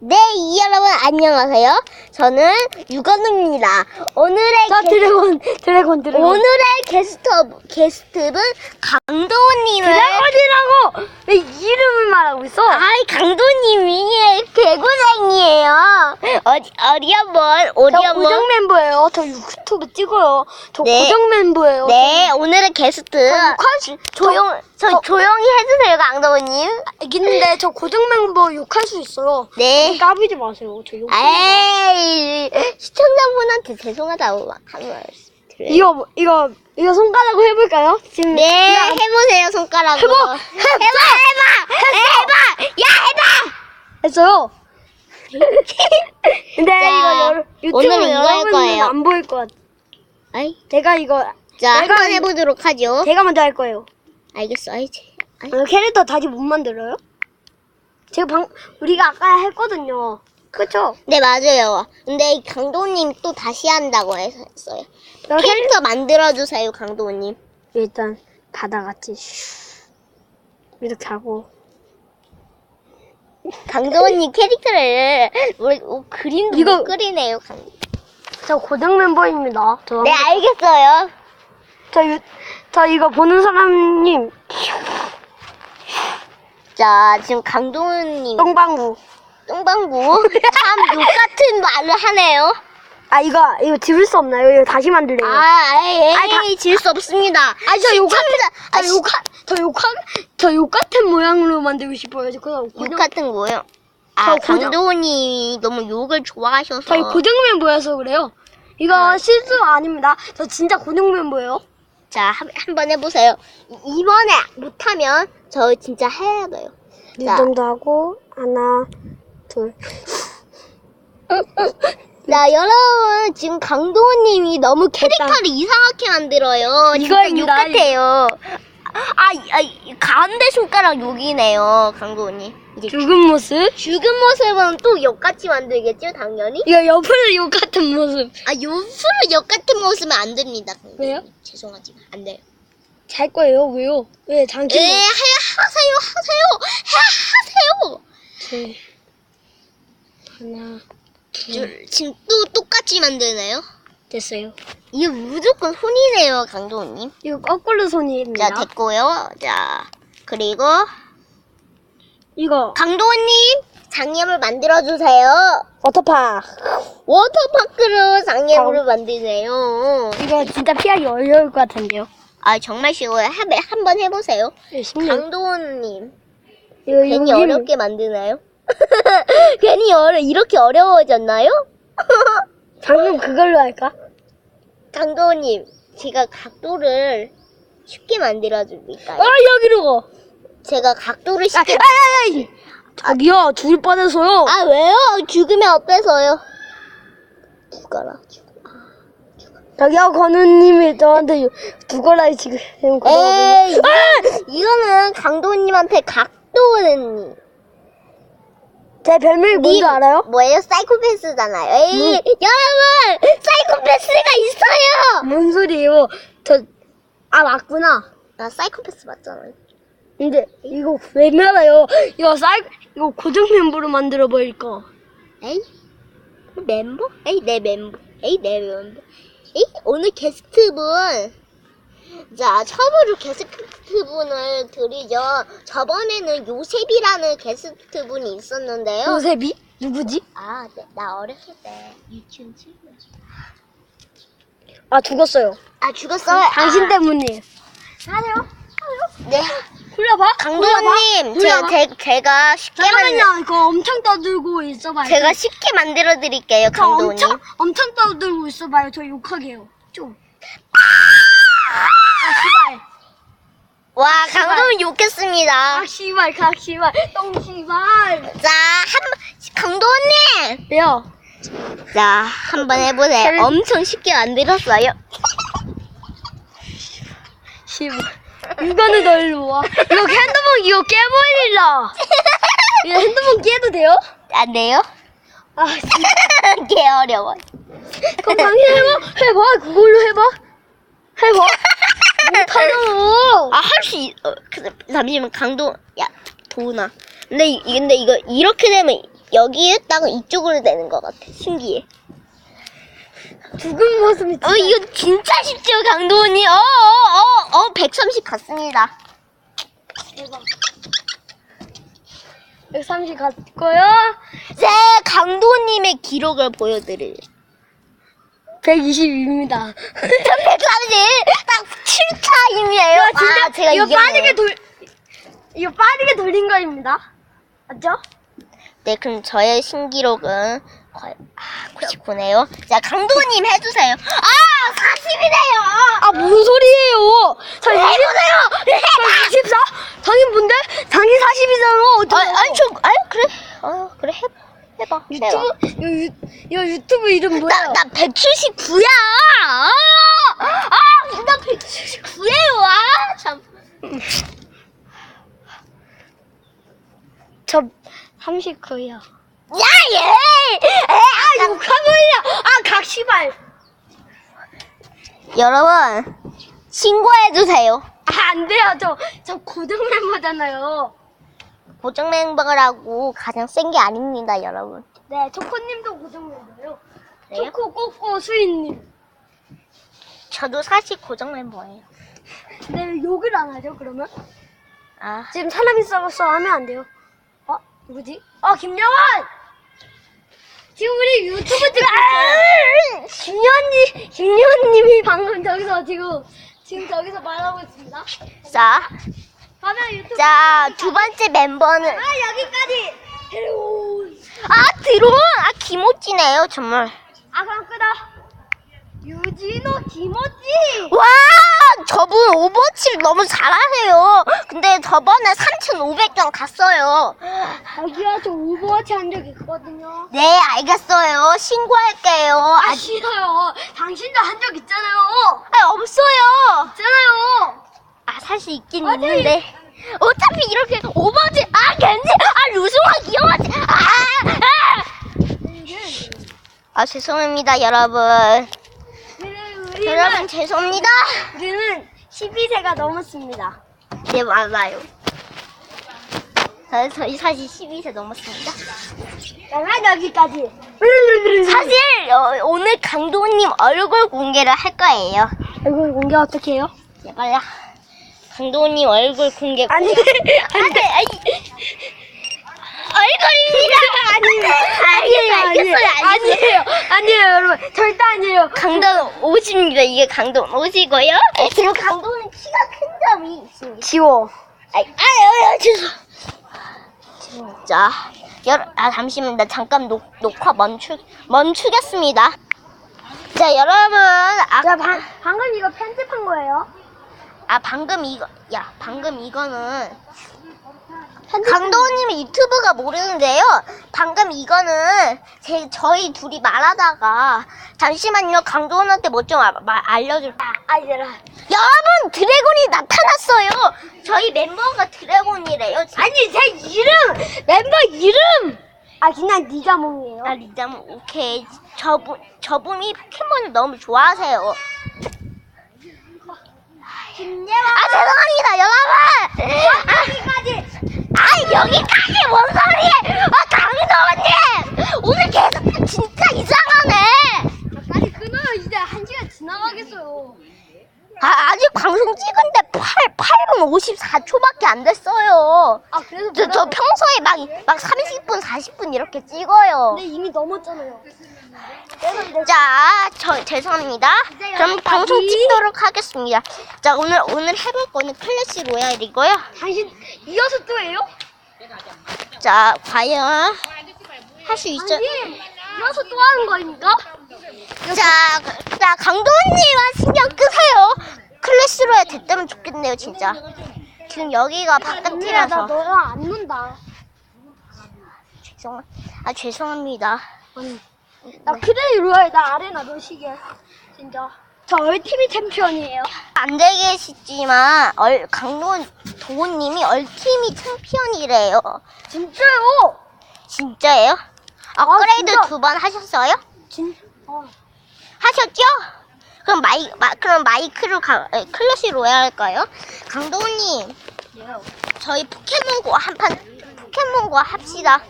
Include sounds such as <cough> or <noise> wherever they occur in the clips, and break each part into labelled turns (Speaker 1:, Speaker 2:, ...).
Speaker 1: 네, 이 여러분 안녕하세요. 저는 유건우입니다. 오늘의
Speaker 2: 자,
Speaker 1: 게,
Speaker 2: 드래곤, 드래곤, 드래곤.
Speaker 1: 오늘의 게스트 게스트는 강도우님을
Speaker 2: 드래곤이라고! 왜 이름을 말하고 있어?
Speaker 1: 아이 강도우님이 개고생이에요. 어디 어디 한번 어디
Speaker 2: 저
Speaker 1: 한번
Speaker 2: 고정 멤버예요. 저 유튜브 찍어요. 저
Speaker 1: 네.
Speaker 2: 고정 멤버예요.
Speaker 1: 네 오늘의 게스트
Speaker 2: 욕할 수,
Speaker 1: 조용 저,
Speaker 2: 저-
Speaker 1: 조용히 해주세요 강도우님.
Speaker 2: 알겠는데 저 고정 멤버 욕할 수 있어요.
Speaker 1: 네.
Speaker 2: 까불지 마세요. 저 욕.
Speaker 1: 에이 시청자분한테 죄송하다고 한 말씀 드려요.
Speaker 2: 이거, 이거, 이거 손가락으로 해볼까요? 지금.
Speaker 1: 네,
Speaker 2: 야,
Speaker 1: 해보세요, 손가락으로.
Speaker 2: 해봐!
Speaker 1: 해봐, 해봐! 해봐! 야, 해봐!
Speaker 2: 했어요. <laughs> 근데
Speaker 1: 자,
Speaker 2: 이거 여러, 유튜브
Speaker 1: 이거 할 거예요.
Speaker 2: 안 보일 것 같아.
Speaker 1: 아이,
Speaker 2: 제가 이거,
Speaker 1: 자,
Speaker 2: 내가
Speaker 1: 한번
Speaker 2: 이거-
Speaker 1: 해보도록 하죠.
Speaker 2: 제가 먼저 할 거예요.
Speaker 1: 알겠어, 제- 아이.
Speaker 2: 어, 캐릭터 다시 못 만들어요? 제가 방, 우리가 아까 했거든요. 그쵸?
Speaker 1: 네, 맞아요. 근데 강도님 또 다시 한다고 했어요.
Speaker 2: 내가
Speaker 1: 캐릭터 만들어주세요, 강도님.
Speaker 2: 일단 바다같이 슈 이렇게 하고
Speaker 1: 강도님 캐릭터를 우리 어, 그림도
Speaker 2: 이거-
Speaker 1: 못 그리네요, 강.
Speaker 2: 저 고정 멤버입니다. 저,
Speaker 1: 네, 알겠어요.
Speaker 2: 저, 유, 저 이거 보는 사람님
Speaker 1: 자, 지금 강도님
Speaker 2: 똥방구.
Speaker 1: 똥방구 참 욕 같은 말을 하네요.
Speaker 2: 아 이거 이거 지울 수 없나요? 이거 다시 만들래요.
Speaker 1: 아, 에이,
Speaker 2: 아이, 다-
Speaker 1: 에이, 질수 없습니다.
Speaker 2: 아니 저욕 같은
Speaker 1: 아,
Speaker 2: 저 욕, 저 욕, 저욕 같은 모양으로 만들고 싶어요. 저 그냥
Speaker 1: 욕
Speaker 2: 고정,
Speaker 1: 같은 거요? 아,
Speaker 2: 저 고정-
Speaker 1: 강도원이 너무 욕을 좋아하셔서.
Speaker 2: 저희 고정 멤버여서 그래요. 이거
Speaker 1: 아.
Speaker 2: 실수 아닙니다. 저 진짜 고정 멤버예요.
Speaker 1: 자, 한, 한번 해보세요. 이- 이번에 못하면 저 진짜 해야 돼요.
Speaker 2: 이
Speaker 1: 자.
Speaker 2: 정도 하고 하나 둘. <laughs>
Speaker 1: 자, 여러분, 지금 강도원님이 너무 캐릭터를 이상하게 만들어요. 진짜 욕
Speaker 2: 이거입니다.
Speaker 1: 같아요. 아, 이- 아, 이 가운데 손가락 욕이네요, 강도원님. 이제
Speaker 2: 죽은 모습.
Speaker 1: 죽은 모습은 또 욕같이 만들겠죠, 당연히?
Speaker 2: 이거 옆으로 욕 같은 모습.
Speaker 1: 아, 요프로 욕 같은 모습은 안 됩니다. 강도원님.
Speaker 2: 왜요?
Speaker 1: 죄송하지만, 안 돼요.
Speaker 2: 잘 거예요. 왜요? 왜
Speaker 1: 에,
Speaker 2: 장기?
Speaker 1: 하, 하세요, 하세요, 하, 하세요.
Speaker 2: 둘 하나
Speaker 1: 줄, 지금 또 똑같이 만드네요.
Speaker 2: 됐어요.
Speaker 1: 이거 무조건 손이네요, 강도님.
Speaker 2: 이거 거꾸로 손입니다.
Speaker 1: 자, 됐고요. 자, 그리고
Speaker 2: 이거
Speaker 1: 강도님 장애물 만들어주세요.
Speaker 2: 워터파크.
Speaker 1: 워터파크로 장애물을
Speaker 2: 강-
Speaker 1: 만드세요.
Speaker 2: 이거 진짜 피하기 어려울 것 같은데요.
Speaker 1: 아, 정말 쉬워요. 한, 한번 해보세요. 강도님,
Speaker 2: 이거
Speaker 1: 괜히
Speaker 2: 이거
Speaker 1: 어렵게 만드나요? <laughs> 괜히 어려, 이렇게 어려워졌나요? <laughs>
Speaker 2: 방금 그걸로 할까?
Speaker 1: 강도님, 제가 각도를 쉽게 만들어줄까요?
Speaker 2: 아 여기로 가.
Speaker 1: 제가 각도를
Speaker 2: 아,
Speaker 1: 쉽게.
Speaker 2: 아야야. 저기요 죽을 뻔해서요.
Speaker 1: 아, 왜요? 죽으면 어때서요? 죽어라, 죽어.
Speaker 2: 저기요 건우님이 저한테 요- 죽어라 지금 지금 그러거든요.
Speaker 1: 에이, 이거는 강도님한테 각도는.
Speaker 2: 제 별명이 뭔지
Speaker 1: 님,
Speaker 2: 알아요?
Speaker 1: 뭐예요? 사이코패스잖아요. 에이,
Speaker 2: 뭐?
Speaker 1: 여러분! 사이코패스가 있어요!
Speaker 2: 뭔 소리예요? 저 아 맞구나.
Speaker 1: 나 사이코패스 맞잖아요.
Speaker 2: 근데 이거 왜 말아요? 이거 사이 이거 고정 멤버로 만들어 버릴까?
Speaker 1: 에이? 멤버? 에이, 내 멤버. 에이, 내 멤버. 에이, 오늘 게스트분. 자, 처음으로 게스트분을 드리죠. 저번에는 요셉이라는 게스트분이 있었는데요.
Speaker 2: 요셉이 누구지?
Speaker 1: 아, 네, 나 어렸을 때 유치원 친구였어.
Speaker 2: 아 죽었어요.
Speaker 1: 아, 죽었어요?
Speaker 2: 당신
Speaker 1: 아,
Speaker 2: 때문이에요.
Speaker 1: 하세요? 네.
Speaker 2: 굴려봐.
Speaker 1: 강도님, 제가. 제, 제가 쉽게 만
Speaker 2: 잠깐만요. 이거 엄청 떠들고 있어봐요.
Speaker 1: 제가 쉽게 만들어 드릴게요,
Speaker 2: 저
Speaker 1: 강도님.
Speaker 2: 엄청 엄청 떠들고 있어봐요. 저 욕하게요. 좀. 아 씨발.
Speaker 1: 와, 강도님 욕했습니다.
Speaker 2: 아 씨발. 각 씨발. 똥 씨발.
Speaker 1: 자, 한, 강도님!
Speaker 2: 왜요?
Speaker 1: 자, 한번 해보세요.
Speaker 2: 잘-
Speaker 1: 엄청 쉽게 만들었어요.
Speaker 2: 씨발. 이거는 너 일로 와. 이거 핸드폰 이거 깨버릴라. <laughs> 이거 핸드폰 깨도 돼요?
Speaker 1: 안 돼요?
Speaker 2: 아 씨. <laughs>
Speaker 1: 개 어려워.
Speaker 2: 그럼 당신 해봐. 해봐. 그걸로 해봐. 해봐. 못하잖아.
Speaker 1: 아, 할 수, 있, 어, 그, 잠시만, 강도, 야, 도훈아. 근데, 이- 근데 이거, 이렇게 되면 여기에다가 이쪽으로 되는 것 같아. 신기해.
Speaker 2: 죽은 모습이
Speaker 1: 어, 이거 진짜 쉽죠, 강도원이. 어, 어, 어, 어, 130 갔습니다.
Speaker 2: 대박. 130 갔고요.
Speaker 1: 제 강도님의 기록을 보여드릴.
Speaker 2: 120입니다.
Speaker 1: 130! <laughs> 딱 7차임이에요. 아, 제가
Speaker 2: 이거
Speaker 1: 이겼네요.
Speaker 2: 빠르게 돌 이거 빠르게 돌린 거입니다. 맞죠?
Speaker 1: 네, 그럼 저의 신기록은 거의, 아, 99네요. 자, 강도님 해주세요. 아, 40이네요!
Speaker 2: 아 무슨 소리예요? 저 20,
Speaker 1: 해보세요!
Speaker 2: 저 24? 당연 뭔데? 당연 40이잖아. 어떻게?
Speaker 1: 아니, 아니, 저, 아니, 그래. 어, 그래, 해봐. 해봐. 해봐.
Speaker 2: 유튜브 이거, 유, 이거 유튜브 이름 뭐야?
Speaker 1: 나, 나 179야! 아, 아, 나 179예요! 아, 참.
Speaker 2: 저 39요.
Speaker 1: 야, 얘! 에,
Speaker 2: 아 욕하면요. 아 각시발.
Speaker 1: 여러분, 신고해주세요.
Speaker 2: 아, 안 돼요. 저, 저 고등 멤버잖아요.
Speaker 1: 고정 멤버라고 가장 센 게 아닙니다, 여러분.
Speaker 2: 네, 초코님도 고등 멤버예요.
Speaker 1: 그래요?
Speaker 2: 초코, 꼬꼬, 수인님.
Speaker 1: 저도 사실 고정 멤버예요.
Speaker 2: 네, 욕을 안 하죠, 그러면?
Speaker 1: 아,
Speaker 2: 지금 사람이 싸웠어 하면 안 돼요. 어? 누구지? 어, 김영환! 지금 우리 유튜브 찍고 있어요. 김영환님, 김영환님이 방금 저기서 지금, 지금 저기서 말하고 있습니다.
Speaker 1: 자,
Speaker 2: 화면 유튜브.
Speaker 1: 자, 두 번째 멤버는,
Speaker 2: 아, 여기까지! 헬로
Speaker 1: 아, 드론! 아, 김오찌네요, 정말.
Speaker 2: 아, 그럼 끄다. 유진호, 김호지!
Speaker 1: 와, 저분 오버워치를 너무 잘하세요. 근데 저번에 3,500점 갔어요.
Speaker 2: 자기야, 저 오버워치 한 적 있거든요.
Speaker 1: 네, 알겠어요. 신고할게요.
Speaker 2: 아,
Speaker 1: 아,
Speaker 2: 싫어요. 당신도 한 적 있잖아요.
Speaker 1: 아, 없어요.
Speaker 2: 있잖아요.
Speaker 1: 아, 사실 있긴
Speaker 2: 아니.
Speaker 1: 있는데. 어차피 이렇게 오버워치, 아, 겐지, 아, 루승화 귀여워지, 아, 아! 아, 죄송합니다, 여러분.
Speaker 2: 우리는,
Speaker 1: 여러분, 죄송합니다.
Speaker 2: 우리는 12세가 넘었습니다.
Speaker 1: 네, 맞아요. 저, 저희 사실 12세 넘었습니다.
Speaker 2: 그러면 여기까지.
Speaker 1: 사실, 어, 오늘 강도님 얼굴 공개를 할 거예요.
Speaker 2: 이거 공개 어떻게 해요?
Speaker 1: 제발야. 강도님 얼굴 공개.
Speaker 2: 아니,
Speaker 1: 안 돼, 아니. 얼굴입니다.
Speaker 2: 아니에요,
Speaker 1: 알겠어요, 알겠어요, 알겠어요.
Speaker 2: 아니에요, 아니에요, 여러분. 절대 아니에요.
Speaker 1: 강도는 옷입니다. 이게 강도는 옷이고요. 그리고 강도는 키가 큰 점이 있습니다.
Speaker 2: 지워.
Speaker 1: 아이, 아유, 아유, 죄송. 진짜. 여러, 아, 잠시만, 나 잠깐 녹, 녹화 멈추, 멈추겠습니다. 자, 여러분. 아,
Speaker 2: 자, 방, 방금 이거 편집한 거예요.
Speaker 1: 아, 방금 이거, 야, 방금 이거는. 강도님의 유튜브가 모르는데요. 방금 이거는 제, 저희 둘이 말하다가 잠시만요. 강도원한테 뭐 좀 알려줄까?
Speaker 2: 아이들아.
Speaker 1: 여러분 드래곤이 나타났어요. 저희 멤버가 드래곤이래요.
Speaker 2: 아니, 제 이름! 멤버 이름! 아, 그냥 니자몽이에요.
Speaker 1: 아 리자몽 오케이. 저분 저분이 포켓몬을 너무 좋아하세요.
Speaker 2: 김예원!
Speaker 1: 아 죄송합니다 여러분. 아,
Speaker 2: 여기까지!
Speaker 1: 아 여기까지 뭔 소리예요? 아 강도원님 오늘 계속 진짜 이상하네.
Speaker 2: 빨리 끊어요. 이제 한 시간 지나가겠어요.
Speaker 1: 아 아직 방송 찍은데 8 8분 54초밖에 안 됐어요.
Speaker 2: 아, 그래서
Speaker 1: 저, 저 평소에 막, 막 30분, 40분 이렇게 찍어요.
Speaker 2: 근데 이미 넘었잖아요.
Speaker 1: 자, 저, 죄송합니다. 그럼. 방송 찍도록 하겠습니다. 자, 오늘, 오늘 해볼 거는 클래시 로얄이고요.
Speaker 2: 당신 이어서 또 해요?
Speaker 1: 자, 과연 할 수 있죠?
Speaker 2: 아니, 이어서 또 하는 거입니까?
Speaker 1: 자, 그- 자, 강도원님만 신경 끄세요. 클래시 로얄 좋겠네요, 진짜. 지금 여기가
Speaker 2: 언니야, 나
Speaker 1: 바깥이라서.
Speaker 2: 너랑 안 논다.
Speaker 1: 죄송, 아, 죄송합니다.
Speaker 2: 아니, 나 크레이 로얄 나 아레나 몇이게 진짜. 저 얼티미 챔피언이에요.
Speaker 1: 안 되겠지만, 얼, 강도원, 도원님이 얼티미 챔피언이래요.
Speaker 2: 진짜요?
Speaker 1: 진짜예요? 업그레이드
Speaker 2: 진짜?
Speaker 1: 두 번 하셨어요?
Speaker 2: 진. 어.
Speaker 1: 하셨죠? 그럼 마이 마, 그럼 마이크로 가, 에, 클래시 로얄 할까요? 강도우님 저희 포켓몬고 한판 포켓몬고 합시다.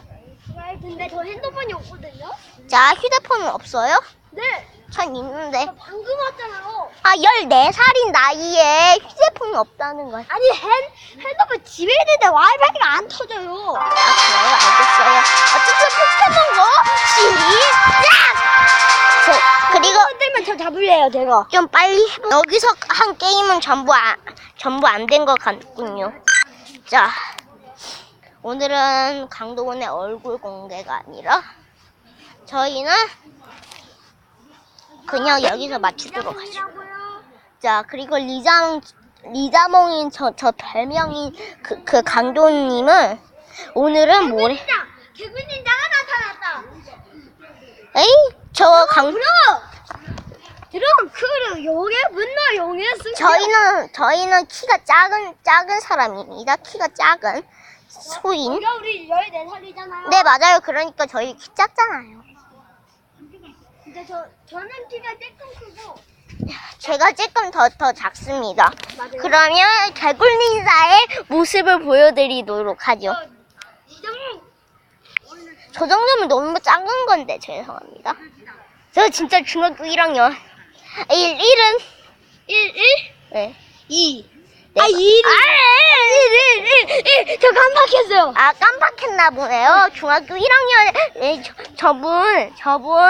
Speaker 2: 같은데 저 핸드폰이 없거든요.
Speaker 1: 자, 휴대폰은 없어요?
Speaker 2: 네.
Speaker 1: 전 있는데.
Speaker 2: 저 방금 왔잖아요.
Speaker 1: 아, 14살인 나이에 휴대폰이 없다는 걸.
Speaker 2: 아니 핸 핸드폰 집에 있는데 와이파이가 안 터져요.
Speaker 1: 아, 그래요? 알겠어요.
Speaker 2: 잡을래요, 제가.
Speaker 1: 좀 빨리 해보... 여기서 한 게임은 전부 안, 전부 안 된 것 같군요. 자, 오늘은 강도원의 얼굴 공개가 아니라 저희는 그냥 여기서 마치도록 하죠. 자, 그리고 리자몽, 리자몽인 저, 저 별명인 그, 그 강도님은 오늘은 뭐래?
Speaker 2: 개구 닌자가 나타났다.
Speaker 1: 에이, 저 강,
Speaker 2: 그럼 그럼 그 용에 맨날 쓰.
Speaker 1: 저희는, 저희는 키가 작은, 작은 사람입니다. 키가 작은 소인.
Speaker 2: 우리가 우리 14살이잖아요.
Speaker 1: 네, 맞아요. 그러니까 저희 키 작잖아요.
Speaker 2: 근데 저 저는 키가 조금 크고
Speaker 1: 제가 조금 더, 더 작습니다.
Speaker 2: 맞아요.
Speaker 1: 그러면 개굴린사의 모습을 보여드리도록 하죠.
Speaker 2: 시장
Speaker 1: 저 정도면 너무 작은 건데, 죄송합니다. 저 진짜 중학교 1학년. 1, 1은?
Speaker 2: 1 1
Speaker 1: 네.
Speaker 2: 2
Speaker 1: 네.
Speaker 2: 아, 2 1 1 1 1 저 깜빡했어요.
Speaker 1: 아, 깜빡했나 보네요. 중학교 1학년에, 저, 저분, 저분,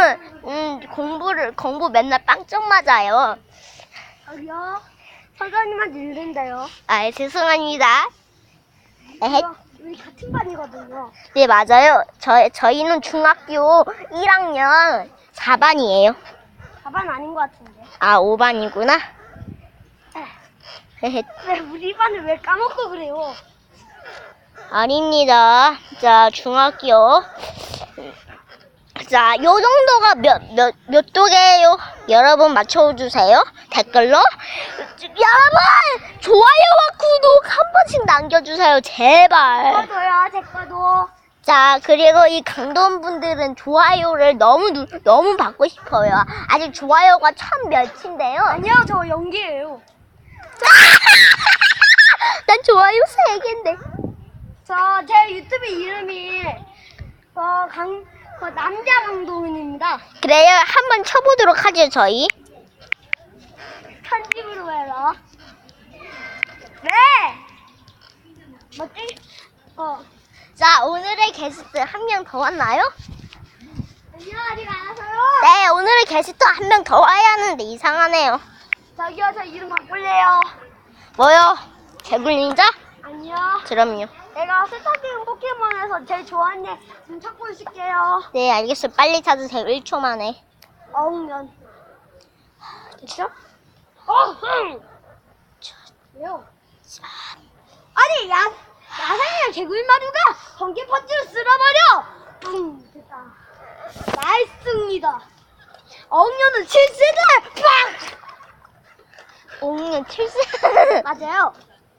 Speaker 1: 음, 공부를, 공부 맨날 빵점 맞아요.
Speaker 2: 저기요. 사장님한테 이른데요.
Speaker 1: 아, 죄송합니다. 에헤,
Speaker 2: 우리 같은 반이거든요.
Speaker 1: 네, 맞아요. 저, 저희는 중학교 1학년 4반이에요.
Speaker 2: 가반 아닌 것 같은데.
Speaker 1: 아, 5반이구나. 헤헤, <laughs>
Speaker 2: 왜 우리 반을 왜 까먹고 그래요?
Speaker 1: 아닙니다. 자, 중학교. 자, 요 정도가 몇, 몇, 몇 도게요? 여러분 맞춰주세요. 댓글로. 여러분! 좋아요와 구독 한 번씩 남겨주세요. 제발.
Speaker 2: 저도요, 제 거도.
Speaker 1: 자, 그리고 이 강동 분들은 좋아요를 너무, 누- 너무 받고 싶어요. 아직 좋아요가 천 몇인데요.
Speaker 2: 아니요, 저 연기예요. <laughs>
Speaker 1: 난 좋아요 세 개인데.
Speaker 2: 저, 제 유튜브 이름이, 어, 강, 어, 남자 강동원입니다.
Speaker 1: 그래요. 한번 쳐보도록 하죠, 저희.
Speaker 2: 편집으로 해라. 네! 뭐지? 어.
Speaker 1: 자, 오늘의 게스트 한 명 더 왔나요?
Speaker 2: 아니요, 아직 안 와서요.
Speaker 1: 네, 오늘의 게스트 한 명 더 와야 하는데 이상하네요.
Speaker 2: 저기요, 저 이름 바꿀래요.
Speaker 1: 뭐요? 개굴린자?
Speaker 2: 아니요.
Speaker 1: 그럼요.
Speaker 2: 내가 스타팅 포켓몬에서 제일 좋아하는 애 지금 찾고 있을게요.
Speaker 1: 네, 알겠어요. 빨리 찾으세요. 1초 만에.
Speaker 2: 어흥년. 됐죠? 어흥! 왜요? 아니, 야, 야생이랑 개굴마루가 번개 퍼즐을 쓸어버려! 뿡! 됐다. 나이스입니다. 어흥년은 7세대! 빡!
Speaker 1: 5년 7세. <laughs>
Speaker 2: 맞아요.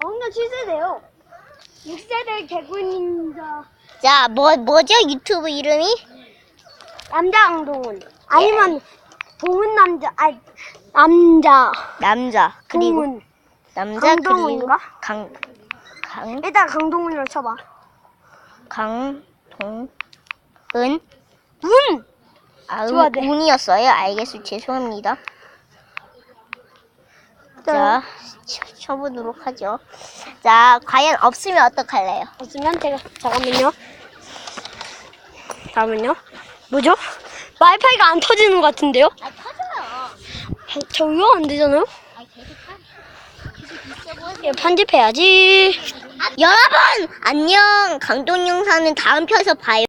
Speaker 2: 어흥년 7세대요. 6세대 개굴닌자.
Speaker 1: 자, 뭐, 뭐죠? 유튜브 이름이?
Speaker 2: 남자 강동원. 아니면 동은 남자. 아니 남자.
Speaker 1: 남자. 그리고
Speaker 2: 동은.
Speaker 1: 남자
Speaker 2: 강동원인가?
Speaker 1: 그리고 강, 강,
Speaker 2: 일단 강동원으로 쳐봐.
Speaker 1: 강 동, 은?
Speaker 2: 운.
Speaker 1: 아,
Speaker 2: 좋아,
Speaker 1: 은,
Speaker 2: 네.
Speaker 1: 운이었어요. 알겠어요. 죄송합니다. 자, 쳐, 쳐보도록 하죠. 자, 과연 없으면 어떡할래요?
Speaker 2: 없으면 제가 잠깐만요. 잠깐만요. 뭐죠? 와이파이가 안 터지는 것 같은데요?
Speaker 1: 아, 터져요.
Speaker 2: 저기요 안 되잖아요?
Speaker 1: 아, 계속, 계속 있어 보세요.
Speaker 2: 예, 편집해야지.
Speaker 1: 여러분 안녕 강동 영상은 다음 편에서 봐요.